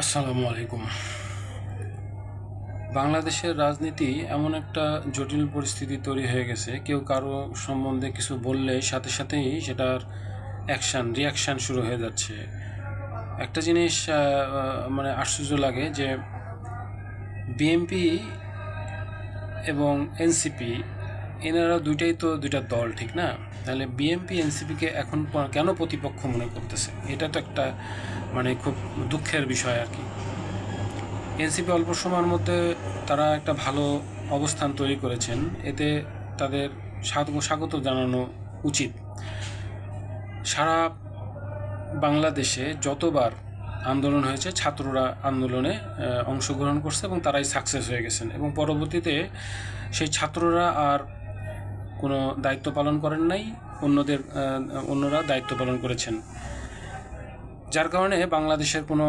আসসালামু আলাইকুম। বাংলাদেশের রাজনীতি এমন একটা জটিল পরিস্থিতি তৈরি হয়ে গেছে, কেউ কারও সম্বন্ধে কিছু বললে সাথে সাথেই সেটার অ্যাকশান রিয়াকশান শুরু হয়ে যাচ্ছে। একটা জিনিস মানে আশ্চর্য লাগে যে বিএনপি এবং এনসিপি এনারা দুইটাই তো দুইটা দল, ঠিক না? তাহলে বিএনপি এনসিপিকে এখন কেন প্রতিপক্ষ মনে করতেছে? এটা তো একটা মানে খুব দুঃখের বিষয় আর কি। এনসিপি অল্প সময়ের মধ্যে তারা একটা ভালো অবস্থান তৈরি করেছেন। এতে তাদের স্বাগ- স্বাগত জানানো উচিত। সারা বাংলাদেশে যতবার আন্দোলন হয়েছে, ছাত্ররা আন্দোলনে অংশগ্রহণ করছে এবং তারাই সাকসেস হয়ে গেছেন। এবং পরবর্তীতে সেই ছাত্ররা আর কোনো দায়িত্ব পালন করেন নাই, অন্যদের অন্যরা দায়িত্ব পালন করেছেন। যার কারণে বাংলাদেশের কোনো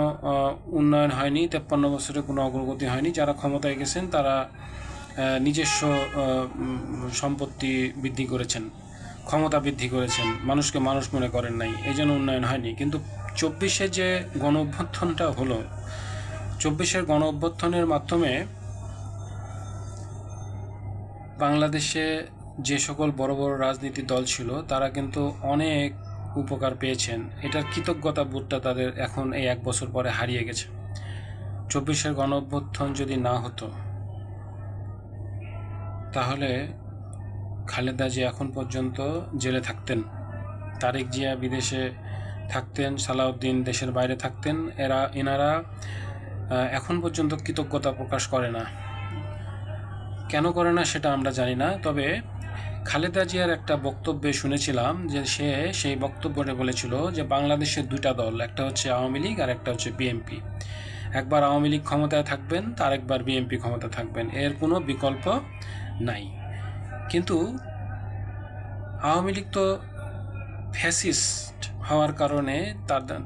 উন্নয়ন হয়নি, তেপ্পান্ন বছরে কোনো অগ্রগতি হয়নি। যারা ক্ষমতায় গেছেন, তারা নিজস্ব সম্পত্তি বৃদ্ধি করেছেন, ক্ষমতা বৃদ্ধি করেছেন, মানুষকে মানুষ মনে করেন নাই, এই জন্য উন্নয়ন হয়নি। কিন্তু চব্বিশে যে গণ অভ্যুত্থানটা হলো, চব্বিশের গণ অভ্যুত্থানের মাধ্যমে বাংলাদেশে যে সকল বড় বড় রাজনীতি দল ছিল, তারা কিন্তু অনেক উপকার পেয়েছেন। এটার কৃতজ্ঞতা বোধটা তাদের এখন এই এক বছর পরে হারিয়ে গেছে। চব্বিশের গণ যদি না হতো, তাহলে খালেদা জিয়া এখন পর্যন্ত জেলে থাকতেন। তারেক জিয়া বিদেশে থাকতেন, সালাউদ্দিন দেশের বাইরে থাকতেন। এরা, এনারা এখন পর্যন্ত কৃতজ্ঞতা প্রকাশ করে না। কেন করে না সেটা আমরা জানি না, তবে খালেদা জিয়ার একটা বক্তব্যে শুনেছিলাম যে সে সেই বক্তব্যটা বলেছিল যে বাংলাদেশের দুইটা দল, একটা হচ্ছে আওয়ামী লীগ আর একটা হচ্ছে বিএনপি একবার আওয়ামী লীগ ক্ষমতায় থাকবেন তার একবার বিএনপি ক্ষমতায় থাকবেন। এর কোনো বিকল্প নাই। কিন্তু আওয়ামী লীগ তো ফ্যাসিস্ট হওয়ার কারণে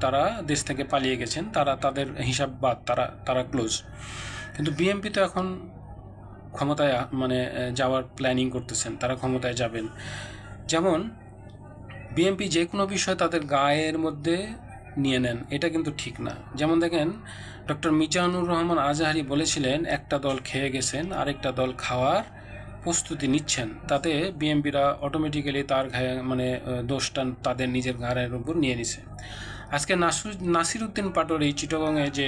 তারা দেশ থেকে পালিয়ে গেছেন, তারা তাদের হিসাব বাদ, তারা তারা ক্লোজ কিন্তু বিএনপি তো এখন ক্ষমতায় মানে যাওয়ার প্ল্যানিং করতেছেন, তারা ক্ষমতায় যাবেন। যেমন বিএনপি যে কোনো বিষয় তাদের গায়ের মধ্যে নিয়ে নেন, এটা কিন্তু ঠিক না। যেমন দেখেন ডক্টর মিজানুর রহমান আজাহারি বলেছিলেন, একটা দল খেয়ে গেছেন, আরেকটা দল খাওয়ার প্রস্তুতি নিচ্ছেন। তাতে বিএনপিরা অটোমেটিক্যালি তার ঘায়ে মানে দোষটা তাদের নিজের ঘাড়ের উপর নিয়ে নিছে। আজকে নাসুর নাসির উদ্দিন পাটোর এই চিটগংয়ে যে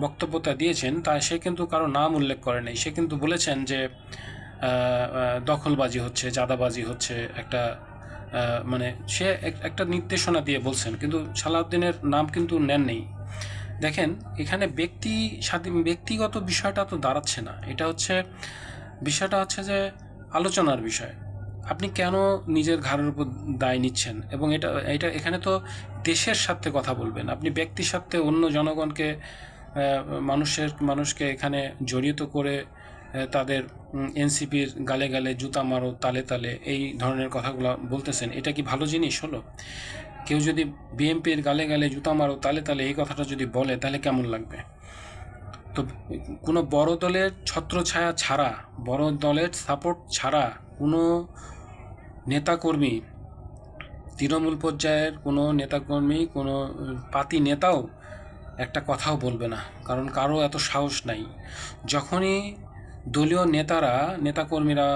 বক্তব্যটা দিয়েছেন, তা সে কিন্তু কারও নাম উল্লেখ করে সে কিন্তু বলেছেন যে দখলবাজি হচ্ছে জাদাবাজি হচ্ছে, একটা মানে সে এক- একটা নির্দেশনা দিয়ে বলছেন, কিন্তু সালাউদ্দিনের নাম কিন্তু নেন নেই। দেখেন, এখানে ব্যক্তি, স্বাধীন, ব্যক্তিগত বিষয়টা তো দাঁড়াচ্ছে না। এটা হচ্ছে, বিষয়টা হচ্ছে যে আলোচনার বিষয়। আপনি কেন নিজের ঘাড়ের উপর দায় নিচ্ছেন? এবং এটা এটা এখানে তো দেশের সাথে কথা বলবেন। আপনি ব্যক্তির সাথে অন্য জনগণকে মানুষের, মানুষকে এখানে জড়িত করে তাদের এনসিপির গালে গালে জুতা মারো, তালে তালে, এই ধরনের কথাগুলো বলতেছেন। এটা কি ভালো জিনিস হলো? কেউ যদি বিএনপির গালে গালে জুতা মারো, তালে তালে এই কথাটা যদি বলে, তাহলে কেমন লাগবে? তো কোনো বড় দলের ছত্রছায়া ছাড়া, বড় দলের সাপোর্ট ছাড়া কোনো নেতাকর্মী, তৃণমূল পর্যায়ের কোনো নেতাকর্মী, কোনো পাতি নেতাও একটা কথাও বলবে না, কারণ কারও এত সাহস নাই। যখনই দলীয় নেতারা, নেতাকর্মীরা,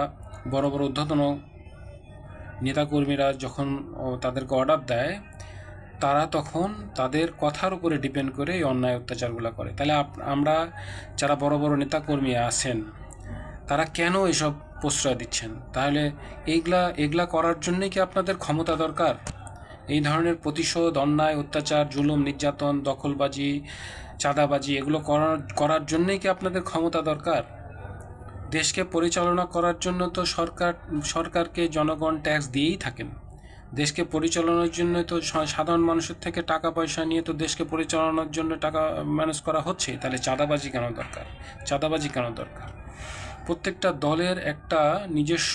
বড় বড় ঊর্ধ্বতন নেতাকর্মীরা যখন তাদেরকে অর্ডার দেয়, তারা তখন তাদের কথার উপরে ডিপেন্ড করে এই অন্যায় অত্যাচারগুলো করে। তাহলে আমরা যারা বড় বড় নেতাকর্মী আছেন, তারা কেন এসব প্রশ্রয় দিচ্ছেন? তাহলে এইগুলা, এগুলা করার জন্যই কি আপনাদের ক্ষমতা দরকার? এই ধরনের প্রতিশোধ, অন্যায়, অত্যাচার, জুলুম, নির্যাতন, দখলবাজি, চাঁদাবাজি, এগুলো করার জন্যই কি আপনাদের ক্ষমতা দরকার? দেশকে পরিচালনা করার জন্য তো সরকার, সরকারকে জনগণ ট্যাক্স দিয়েই থাকেন। দেশকে পরিচালনার জন্য তো সাধারণ মানুষের থেকে টাকা পয়সা নিয়ে তো দেশকে পরিচালনার জন্য টাকা ম্যানেজ করা হচ্ছে। তাহলে চাঁদাবাজি কেন দরকার? চাঁদাবাজি কেন দরকার? প্রত্যেকটা দলের একটা নিজস্ব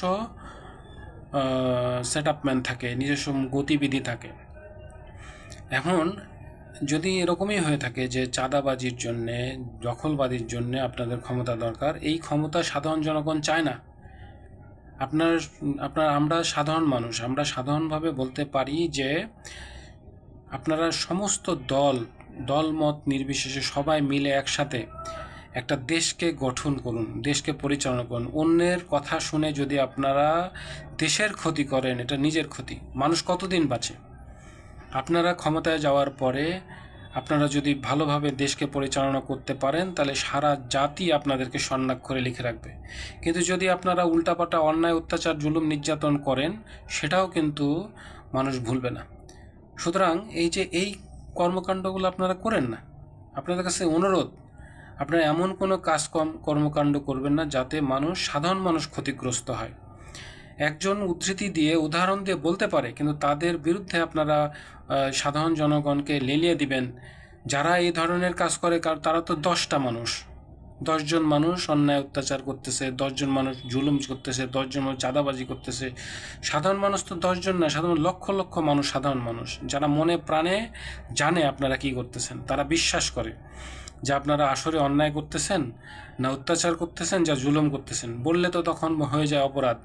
সেট ম্যান থাকে, নিজস্ব গতিবিধি থাকে। এখন যদি এরকমই হয়ে থাকে যে চাঁদাবাজির জন্যে, দখলবাজির জন্যে আপনাদের ক্ষমতা দরকার, এই ক্ষমতা সাধারণ জনগণ চায় না। আপনার আপনার, আমরা সাধারণ মানুষ, আমরা সাধারণভাবে বলতে পারি যে আপনারা সমস্ত দল, দলমত নির্বিশেষে সবাই মিলে একসাথে একটা দেশকে গঠন করুন, দেশকে পরিচালনা করুন। অন্যের কথা শুনে যদি আপনারা দেশের ক্ষতি করেন, এটা নিজের ক্ষতি। মানুষ কতদিন বাঁচে? আপনারা ক্ষমতায় যাওয়ার পরে আপনারা যদি ভালোভাবে দেশকে পরিচালনা করতে পারেন, তাহলে সারা জাতি আপনাদেরকে স্বর্ণাক্ষরে লিখে রাখবে। কিন্তু যদি আপনারা উল্টাপাল্টা অন্যায়, অত্যাচার, জুলুম, নির্যাতন করেন, সেটাও কিন্তু মানুষ ভুলবে না। সুতরাং এই যে এই কর্মকাণ্ডগুলো আপনারা করেন না, আপনাদের কাছে অনুরোধ আপনারা এমন কোনো কাজ কম, কর্মকাণ্ড করবেন না যাতে মানুষ, সাধারণ মানুষ ক্ষতিগ্রস্ত হয়। একজন উদ্ধৃতি দিয়ে উদাহরণ দিয়ে বলতে পারে, কিন্তু তাদের বিরুদ্ধে আপনারা সাধারণ জনগণকে লেলিয়ে দিবেন। যারা এই ধরনের কাজ করে, কার, তারা তো দশটা মানুষ। দশজন মানুষ অন্যায় অত্যাচার করতেছে, দশজন মানুষ জুলুম করতেছে, দশজন মানুষ চাঁদাবাজি করতেছে। সাধারণ মানুষ তো দশজন না, সাধারণ লক্ষ লক্ষ মানুষ সাধারণ মানুষ। যারা মনে প্রাণে জানে আপনারা কি করতেছেন, তারা বিশ্বাস করে। যে আপনারা আসরে অন্যায় করতেছেন না অত্যাচার করতেছেন, যা জুলুম করতেছেন। বললে তো তখন হয়ে যায় অপরাধ।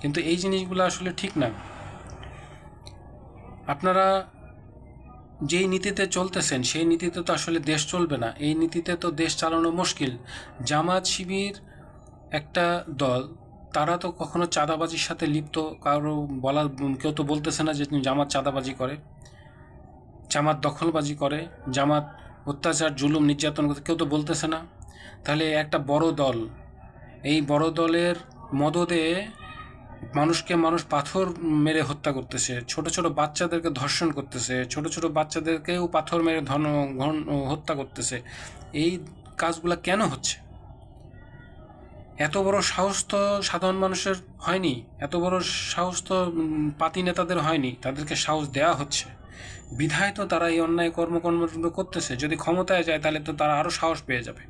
কিন্তু এই জিনিসগুলো আসলে ঠিক না। আপনারা যেই নীতিতে চলতেছেন, সেই নীতিতে তো আসলে দেশ চলবে না। এই নীতিতে তো দেশ চালানো মুশকিল। জামাত শিবির একটা দল, তারা তো কখনো চাঁদাবাজির সাথে লিপ্ত, কারও বলা কেউ তো বলতেছে না যে জামাত চাঁদাবাজি করে। জামাত দখলবাজি করে। জামাত অত্যাচার, জুলুম নির্যাতন কেউ তো বলতেছে না। তাহলে একটা বড় দল, এই বড় দলের মদদে মানুষকে মানুষ পাথর মেরে হত্যা করতেছে, ছোট ছোট বাচ্চাদেরকে ধর্ষণ করতেছে, ছোট ছোট বাচ্চাদেরকেও পাথর মেরে ধন ঘন- হত্যা করতেছে। এই কাজগুলো কেন হচ্ছে? এত বড় সাহস তো সাধারণ মানুষের হয়নি, এত বড় সাহস তো পাতি নেতাদের হয়নি, তাদেরকে সাহস দেওয়া হচ্ছে। বিধায় তো তারা এই অন্যায় কর্মকর্ম করতেছে। যদি ক্ষমতায় যায়, তাহলে তো তারা আরও সাহস পেয়ে যাবে।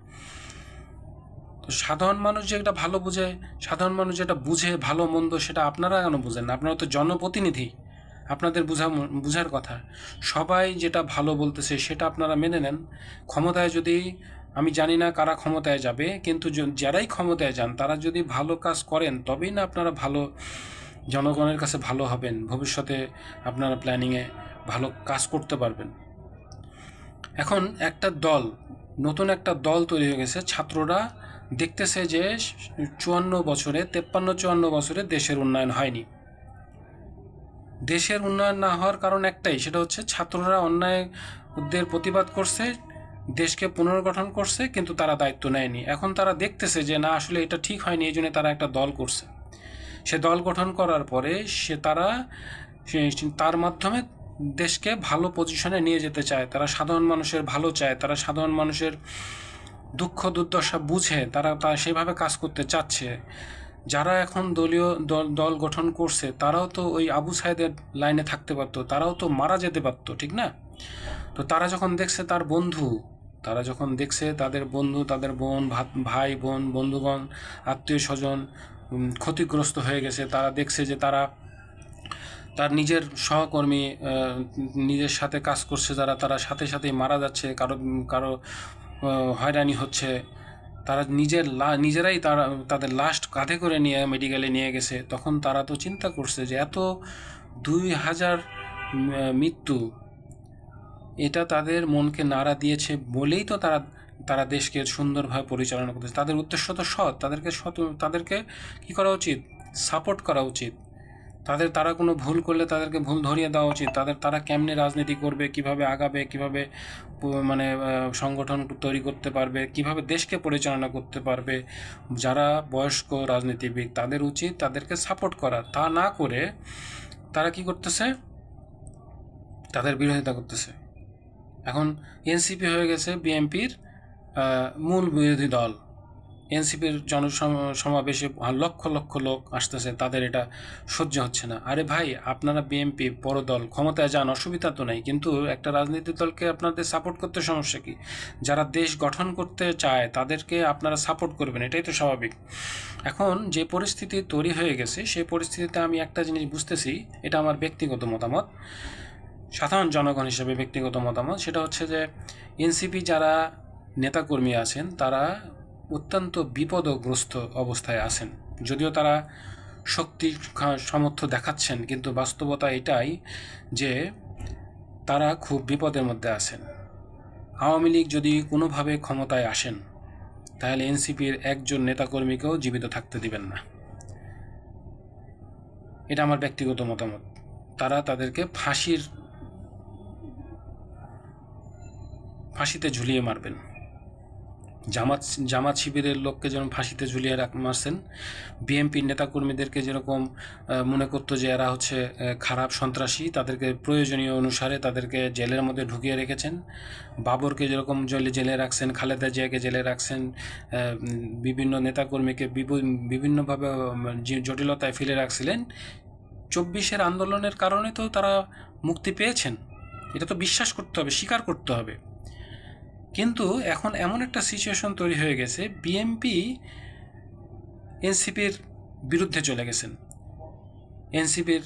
তো সাধারণ মানুষ যেটা ভালো বুঝে, সাধারণ মানুষ যেটা বুঝে ভালো মন্দ সেটা আপনারা কেন বুঝেন না? আপনারা তো জনপ্রতিনিধি। আপনাদের বুঝা বুঝার কথা। সবাই যেটা ভালো বলতেছে সেটা আপনারা মেনে নেন। ক্ষমতায় যদি, আমি জানি না কারা ক্ষমতায় যাবে, কিন্তু যারাই ক্ষমতায় যান, তারা যদি ভালো কাজ করেন, তবেই না আপনারা ভালো জনগণের কাছে ভালো হবেন। ভবিষ্যতে আপনারা প্ল্যানিংয়ে ভালো কাজ করতে পারবেন। এখন একটা দল, নতুন একটা দল তৈরি হয়ে গেছে। ছাত্ররা দেখতেছে যে চুয়ান্ন বছরে, তেপ্পান্ন চুয়ান্ন বছরে দেশের উন্নয়ন হয়নি। দেশের উন্নয়ন না হওয়ার কারণ একটাই, সেটা হচ্ছে ছাত্ররা অন্যায়দের প্রতিবাদ করছে, দেশকে পুনর্গঠন করছে, কিন্তু তারা দায়িত্ব নেয়নি। এখন তারা দেখতেছে যে না, আসলে এটা ঠিক হয়নি, এই জন্য তারা একটা দল করছে। সে দল গঠন করার পরে সে তারা তার মাধ্যমে দেশকে ভালো পজিশনে নিয়ে যেতে চায়, তারা সাধারণ মানুষের ভালো চায়, তারা সাধারণ মানুষের দুঃখ দুর্দশা বুঝে, তারা তা সেভাবে কাজ করতে চাচ্ছে। যারা এখন দলীয় দল দল গঠন করছে, তারাও তো ওই আবু সাহেদের লাইনে থাকতে পারতো, তারাও তো মারা যেতে পারতো, ঠিক না? তো তারা যখন দেখছে তার বন্ধু, তারা যখন দেখছে তাদের বন্ধু, তাদের বোন ভাই, বোন, বন্ধুগণ, আত্মীয় স্বজন ক্ষতিগ্রস্ত হয়ে গেছে, তারা দেখছে যে তারা তার নিজের সহকর্মী নিজের সাথে কাজ করছে যারা, তারা সাথে সাথেই মারা যাচ্ছে, কারও কারও হয়রানি হচ্ছে। তারা নিজের নিজেরাই তারা, তাদের লাস্ট কাঁধে করে নিয়ে মেডিকেলে নিয়ে গেছে। তখন তারা তো চিন্তা করছে যে এত দুই হাজার মৃত্যু, এটা তাদের মনকে নাড়া দিয়েছে বলেই তো তারা তারা দেশকে সুন্দরভাবে পরিচালনা করতেছে। তাদের উদ্দেশ্য তো সৎ, তাদেরকে সৎ, তাদেরকে কি করা উচিত? সাপোর্ট করা উচিত। তাদের তারা কোনো ভুল করলে তাদেরকে ভুল ধরিয়ে দেওয়া উচিত। তাদের তারা কেমনে রাজনীতি করবে, কীভাবে আগাবে, কীভাবে মানে সংগঠন তৈরি করতে পারবে, কীভাবে দেশকে পরিচালনা করতে পারবে, যারা বয়স্ক রাজনীতিবিদ, তাদের উচিত তাদেরকে সাপোর্ট করা। তা না করে তারা কি করতেছে? তাদের বিরোধিতা করতেছে। এখন এনসিপি হয়ে গেছে বিএনপির মূল বিরোধী দল। এনসিপির জনসমাবেশে লক্ষ লক্ষ লোক আসতেছে, তাদের এটা সহ্য হচ্ছে না। আরে ভাই, আপনারা বিএনপি, বড় দল, ক্ষমতায় যান, অসুবিধা তো নেই, কিন্তু একটা রাজনৈতিক দলকে আপনাদের সাপোর্ট করতে সমস্যা কি? যারা দেশ গঠন করতে চায়, তাদেরকে আপনারা সাপোর্ট করবেন, এটাই তো স্বাভাবিক। এখন যে পরিস্থিতি তৈরি হয়ে গেছে, সেই পরিস্থিতিতে আমি একটা জিনিস বুঝতেছি, এটা আমার ব্যক্তিগত মতামত। সাধারণ জনগণ হিসেবে ব্যক্তিগত মতামত, সেটা হচ্ছে যে, এনসিপি যারা নেতাকর্মী আছেন, তারা অত্যন্ত বিপদগ্রস্ত অবস্থায় আছেন। যদিও তারা শক্তি সামর্থ্য দেখাচ্ছেন, কিন্তু বাস্তবতা এটাই যে তারা খুব বিপদের মধ্যে আছেন। আওয়ামী লীগ যদি কোনোভাবে ক্ষমতায় আসেন, তাহলে এনসিপির একজন নেতাকর্মীকেও জীবিত থাকতে দিবেন না। এটা আমার ব্যক্তিগত মতামত। তারা তাদেরকে ফাঁসির, ফাঁসিতে ঝুলিয়ে মারবেন। জামাত জামাত শিবিরের লোককে যেমন ফাঁসিতে ঝুলিয়ে রাখ, মারছেন বিএনপির নেতাকর্মীদেরকে যেরকম মনে করতো যে এরা হচ্ছে খারাপ সন্ত্রাসী, তাদেরকে প্রয়োজনীয় অনুসারে তাদেরকে জেলের মধ্যে ঢুকিয়ে রেখেছেন। বাবরকে যেরকম জেলে জেলে রাখছেন, খালেদা জিয়াকে জেলে রাখছেন বিভিন্ন নেতাকর্মীকে বিভ- বিভিন্নভাবে জটিলতায় ফেলে রাখছিলেন। চব্বিশের আন্দোলনের কারণে তো তারা মুক্তি পেয়েছেন। এটা তো বিশ্বাস করতে হবে, স্বীকার করতে হবে। কিন্তু এখন এমন একটা সিচুয়েশন তৈরি হয়ে গেছে বিএমপি এনসিপির বিরুদ্ধে চলে গেছেন। এনসিপির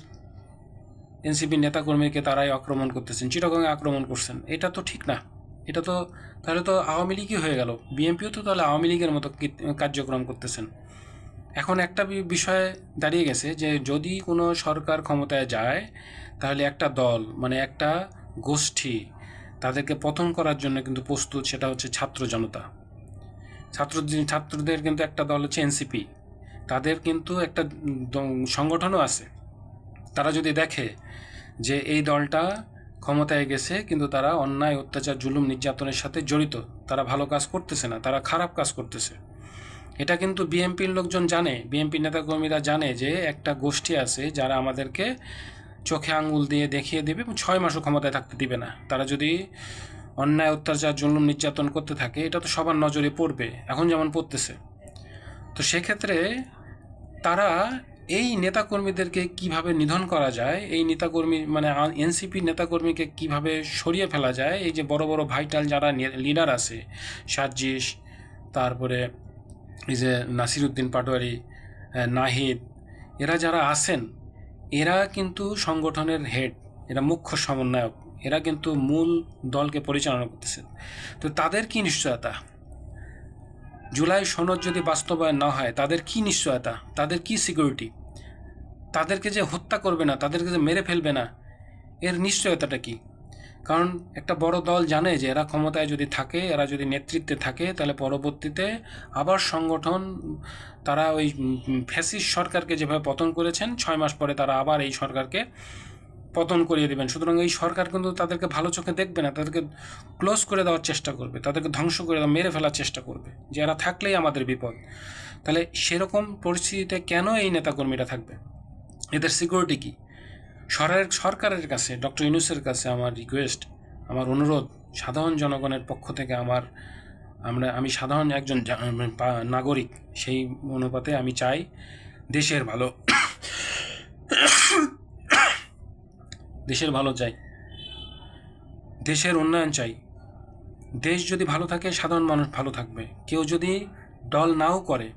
এনসিপির নেতাকর্মীকে তারাই আক্রমণ করতেছেন, চিটাগংয়ে আক্রমণ করছেন। এটা তো ঠিক না। এটা তো, তাহলে তো আওয়ামী লীগই হয়ে গেল। বিএনপিও তো তাহলে আওয়ামী লীগের মতো কার্যক্রম করতেছেন। এখন একটা বিষয় দাঁড়িয়ে গেছে যে যদি কোনো সরকার ক্ষমতায় যায়, তাহলে একটা দল মানে একটা গোষ্ঠী তাদেরকে পতন করার জন্য কিন্তু প্রস্তুত সেটা হচ্ছে ছাত্র জনতা। ছাত্র ছাত্রদের কিন্তু একটা দল হচ্ছে এনসিপি। তাদের কিন্তু একটা সংগঠনও আছে। তারা যদি দেখে যে এই দলটা ক্ষমতায় গেছে, কিন্তু তারা অন্যায়, অত্যাচার, জুলুম, নির্যাতনের সাথে জড়িত, তারা ভালো কাজ করতেছে না, তারা খারাপ কাজ করতেছে। এটা কিন্তু বিএনপির লোকজন জানে বিএনপি নেতাকর্মীরা জানে যে একটা গোষ্ঠী আছে যারা আমাদেরকে চোখে আঙুল দিয়ে দেখিয়ে দেবে এবং ছয় মাসও ক্ষমতায় থাকতে দিবে না। তারা যদি অন্যায়, অত্যাচার, জুলুম, নির্যাতন করতে থাকে, এটা তো সবার নজরে পড়বে, এখন যেমন পড়তেছে। তো সেক্ষেত্রে তারা এই নেতাকর্মীদেরকে কীভাবে নিধন করা যায়, এই নেতাকর্মী মানে এনসিপি নেতাকর্মীকে কীভাবে সরিয়ে ফেলা যায়, এই যে বড় বড় ভাইটাল যারা লিডার আছে সার্জিস তারপরে এই যে নাসিরুদ্দিন পাটোয়ারি নাহিদ, এরা যারা আছেন এরা কিন্তু সংগঠনের হেড এরা মুখ্য সমন্বয়ক, এরা কিন্তু মূল দলকে পরিচালনা করতেছে। তো তাদের কি নিশ্চয়তা? জুলাই সনদ যদি বাস্তবায়ন না হয়, তাদের কি নিশ্চয়তা? তাদের কি সিকিউরিটি তাদেরকে যে হত্যা করবে না, তাদেরকে যে মেরে ফেলবে না, এর নিশ্চয়তাটা কি? কারণ একটা বড় দল জানে যে এরা ক্ষমতায় যদি থাকে, এরা যদি নেতৃত্বে থাকে, তাহলে পরবর্তীতে আবার সংগঠন, তারা ওই ফ্যাসিস্ট সরকারকে যেভাবে পতন করেছেন, ছয় মাস পরে তারা আবার এই সরকারকে পতন করিয়ে দেবেন। সুতরাং এই সরকার কিন্তু তাদেরকে ভালো চোখে দেখবে না, তাদেরকে ক্লোজ করে দেওয়ার চেষ্টা করবে, তাদেরকে ধ্বংস করে দেওয়া, মেরে ফেলার চেষ্টা করবে, যে এরা থাকলেই আমাদের বিপদ। তাহলে সেরকম পরিস্থিতিতে কেন এই নেতাকর্মীরা থাকবে? এদের সিকিউরিটি কী? সরকারের সরকারের কাছে, ডক্টর ইউনুসের কাছে আমার রিকোয়েস্ট আমার অনুরোধ, সাধারণ জনগণের পক্ষ থেকে আমার, আমরা, আমি সাধারণ একজন নাগরিক, সেই অনুপাতে আমি চাই দেশের ভালো দেশের ভালো চাই, দেশের উন্নয়ন চাই। দেশ যদি ভালো থাকে, সাধারণ মানুষ ভালো থাকবে। কেউ যদি দল নাও করে,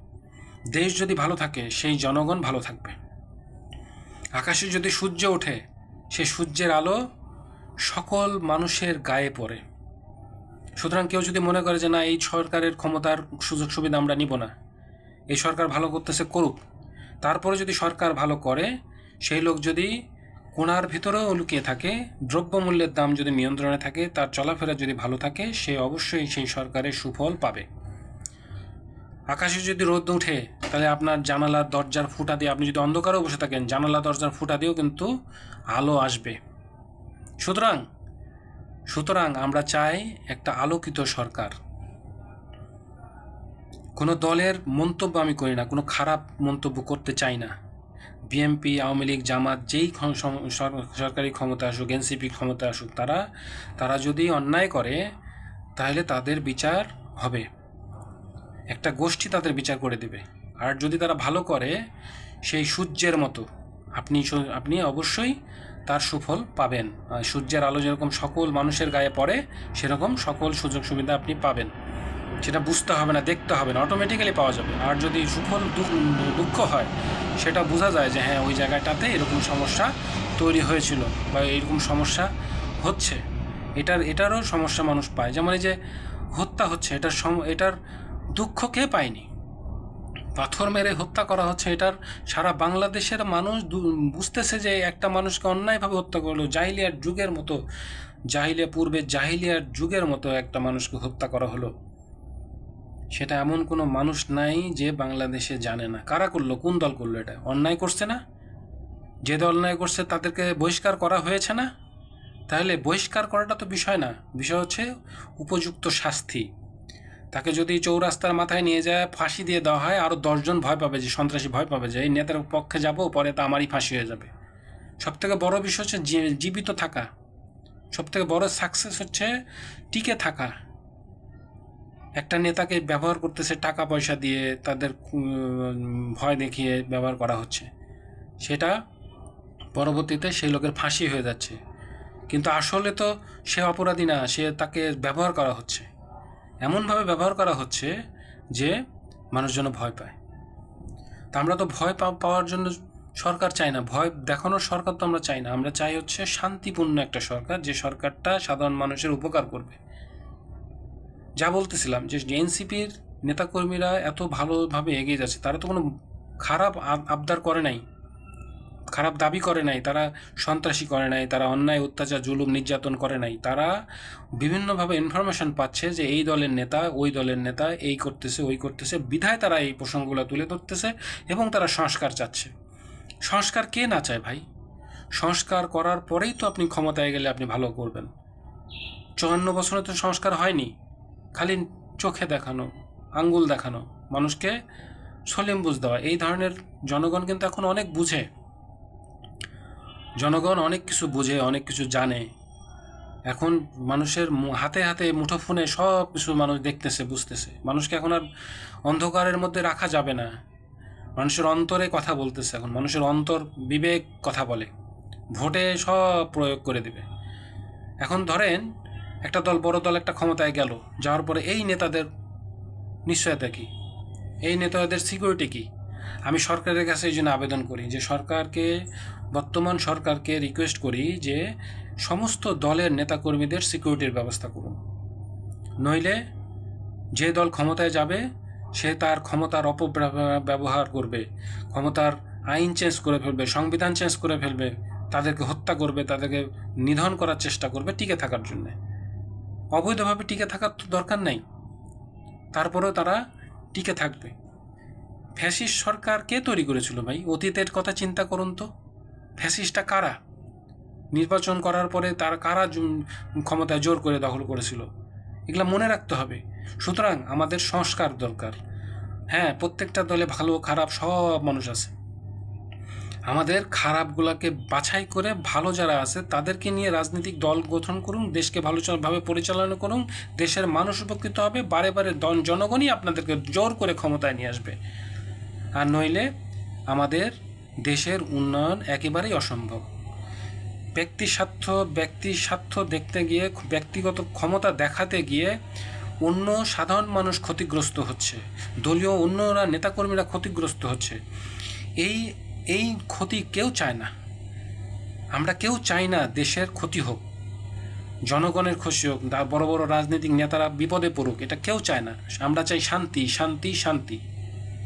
দেশ যদি ভালো থাকে, সেই জনগণ ভালো থাকবে। আকাশে যদি সূর্য ওঠে, সে সূর্যের আলো সকল মানুষের গায়ে পড়ে। সুতরাং কেউ যদি মনে করে যে, না, এই সরকারের ক্ষমতার সুযোগ সুবিধা আমরা নিব না, এই সরকার ভালো করতেছে, করুক। তারপরে যদি সরকার ভালো করে, সেই লোক যদি কোনার ভিতরেও লুকিয়ে থাকে, দ্রব্যমূল্যের দাম যদি নিয়ন্ত্রণে থাকে, তার চলাফেরা যদি ভালো থাকে, সে অবশ্যই সেই সরকারের সুফল পাবে। আকাশে যদি রোদ উঠে তাহলে আপনার জানালার দরজার ফুটা দিয়ে আপনি যদি অন্ধকারেও বসে থাকেন জানালা দরজার ফুটা দিয়েও কিন্তু আলো আসবে। সুতরাং সুতরাং আমরা চাই একটা আলোকিত সরকার। কোনো দলের মন্তব্য আমি করি না, কোনো খারাপ মন্তব্য করতে চাই না। বিএনপি, আওয়ামী লীগ, জামাত, যেই সরকারি ক্ষমতা আসুক, এনসিপি ক্ষমতা আসুক, তারা তারা যদি অন্যায় করে, তাহলে তাদের বিচার হবে। একটা গোষ্ঠী তাদের বিচার করে দেবে। আর যদি তারা ভালো করে সেই সূর্যের মতো, আপনি আপনি অবশ্যই তার সুফল পাবেন। সূর্যের আলো যেরকম সকল মানুষের গায়ে পড়ে, সেরকম সকল সুযোগ সুবিধা আপনি পাবেন। সেটা বুঝতে হবে না, দেখতে হবে না অটোমেটিক্যালি পাওয়া যাবে। আর যদি সুফল দুঃখ হয়, সেটা বোঝা যায় যে হ্যাঁ ওই জায়গাটাতে এরকম সমস্যা তৈরি হয়েছিল বা এরকম সমস্যা হচ্ছে। এটার, এটারও সমস্যা মানুষ পায়। যেমন এই যে হত্যা হচ্ছে, এটার সম, এটার দুঃখ কে পায়নি? পাথর মেরে হত্যা করা হচ্ছে, এটার সারা বাংলাদেশের মানুষ বুঝতেছে যে একটা মানুষকে অন্যায়ভাবে হত্যা করল। জাহিলিয়ার যুগের মতো, জাহিলিয়া পূর্বে জাহিলিয়ার যুগের মতো একটা মানুষকে হত্যা করা হলো। সেটা এমন কোনো মানুষ নাই যে বাংলাদেশে জানে না। কারা করল? কোন দল করল এটা? অন্যায় করছে না? যে দল অন্যায় করছে তাদেরকে বহিষ্কার করা হয়েছে না? তাহলে বহিষ্কার করাটা তো বিষয় না। বিষয় হচ্ছে উপযুক্ত শাস্তি। তাকে যদি চৌরাস্তার মাথায় নিয়ে যায়, ফাঁসি দিয়ে দেওয়া হয় আরও দশজন ভয় পাবে যে, সন্ত্রাসী ভয় পাবে যে, এই নেতার পক্ষে যাব, পরে তো আমারই ফাঁসি হয়ে যাবে। সব থেকে বড় বিষয় হচ্ছে জীবিত থাকা। সব থেকে বড় সাকসেস হচ্ছে টিকে থাকা। একটা নেতাকে ব্যবহার করতেছে, টাকা পয়সা দিয়ে তাদের ভয় দেখিয়ে ব্যবহার করা হচ্ছে। সেটা পরবর্তীতে সেই লোকের ফাঁসি হয়ে যাচ্ছে। কিন্তু আসলে তো সে অপরাধী না, সে তাকে ব্যবহার করা হচ্ছে। এমনভাবে ব্যবহার করা হচ্ছে যে মানুষ যেন ভয় পায়। তা আমরা তো ভয় পাওয়ার জন্য সরকার চাই না। ভয় দেখানোর সরকার তো আমরা চাই না। আমরা চাই হচ্ছে শান্তিপূর্ণ একটা সরকার যে সরকারটা সাধারণ মানুষের উপকার করবে। যা বলতেছিলাম যে এনসিপির নেতাকর্মীরা এত ভালোভাবে এগিয়ে যাচ্ছে, তারা তো কোনো খারাপ আব- আবদার করে নাই। খারাপ দাবি করে নাই, তারা সন্ত্রাসী করে নাই, তারা অন্যায়, অত্যাচার, জুলুম, নির্যাতন করে নাই, তারা বিভিন্নভাবে ইনফরমেশন পাচ্ছে যে এই দলের নেতা, ওই দলের নেতা এই করতেছে, ওই করতেছে। বিধায় তারা এই প্রসঙ্গগুলো তুলে ধরতেছে এবং তারা সংস্কার চাচ্ছে। সংস্কার কে না চায় ভাই? সংস্কার করার পরেই তো আপনি ক্ষমতায় গেলে আপনি ভালো করবেন। চুয়ান্ন বছরে তো সংস্কার হয়নি। খালি চোখে দেখানো, আঙ্গুল দেখানো, মানুষকে সলিম বুঝ দেওয়া, এই ধরনের জনগণ কিন্তু এখন অনেক বুঝে। জনগণ অনেক কিছু বোঝে, অনেক কিছু জানে। এখন মানুষের হাতে হাতে মুঠোফোনে সব কিছু মানুষ দেখতেছে, বুঝতেছে। মানুষকে এখন আর অন্ধকারের মধ্যে রাখা যাবে না। মানুষের অন্তরে কথা বলতেছে এখন। মানুষের অন্তর বিবেক কথা বলে। ভোটে সব প্রয়োগ করে দিবে। এখন ধরেন, একটা দল বড় দল একটা ক্ষমতায় গেল। যাওয়ার পরে এই নেতাদের নিশ্চয়তা কি? এই নেতাদের সিকিউরিটি কি? আমি সরকারের কাছে এই জন্য আবেদন করি যে সরকারকে, বর্তমান সরকারকে রিকোয়েস্ট করি যে সমস্ত দলের নেতাকর্মীদের সিকিউরিটির ব্যবস্থা করুন। নইলে যে দল ক্ষমতায় যাবে, সে তার ক্ষমতার অপব্যবহার করবে, ক্ষমতার আইন চেঞ্জ করে ফেলবে, সংবিধান চেঞ্জ করে ফেলবে, তাদেরকে হত্যা করবে, তাদেরকে নিধন করার চেষ্টা করবে টিকে থাকার জন্যে। অবৈধভাবে টিকে থাকার তো দরকার নেই। তারপরেও তারা টিকে থাকবে। ফ্যাসিস্ট সরকার কে তৈরি করেছিল ভাই? অতীতের কথা চিন্তা করুন তো। ফ্যাসিস্টটা কারা? নির্বাচন করার পরে তার কারা ক্ষমতায় জোর করে দখল করেছিল? এগুলো মনে রাখতে হবে। সুতরাং আমাদের সংস্কার দরকার। হ্যাঁ প্রত্যেকটা দলে ভালো, খারাপ সব মানুষ আছে। আমাদের খারাপগুলোকে বাছাই করে ভালো যারা আছে, তাদেরকে নিয়ে রাজনৈতিক দল গঠন করুন, দেশকে ভালোভাবে পরিচালনা করুন, দেশের মানুষ উপকৃত হবে, বারে বারে জনগণই আপনাদেরকে জোর করে ক্ষমতায় নিয়ে আসবে। আর নইলে আমাদের দেশের উন্নয়ন একেবারেই অসম্ভব। ব্যক্তি স্বার্থ ব্যক্তি স্বার্থ দেখতে গিয়ে, ব্যক্তিগত ক্ষমতা দেখাতে গিয়ে অন্য সাধারণ মানুষ ক্ষতিগ্রস্ত হচ্ছে, দলীয় অন্যরা নেতাকর্মীরা ক্ষতিগ্রস্ত হচ্ছে। এই এই ক্ষতি কেউ চায় না। আমরা কেউ চাই না দেশের ক্ষতি হোক, জনগণের খুশি হোক বড় বড় রাজনৈতিক নেতারা বিপদে পড়ুক, এটা কেউ চায় না। আমরা চাই শান্তি শান্তি শান্তি।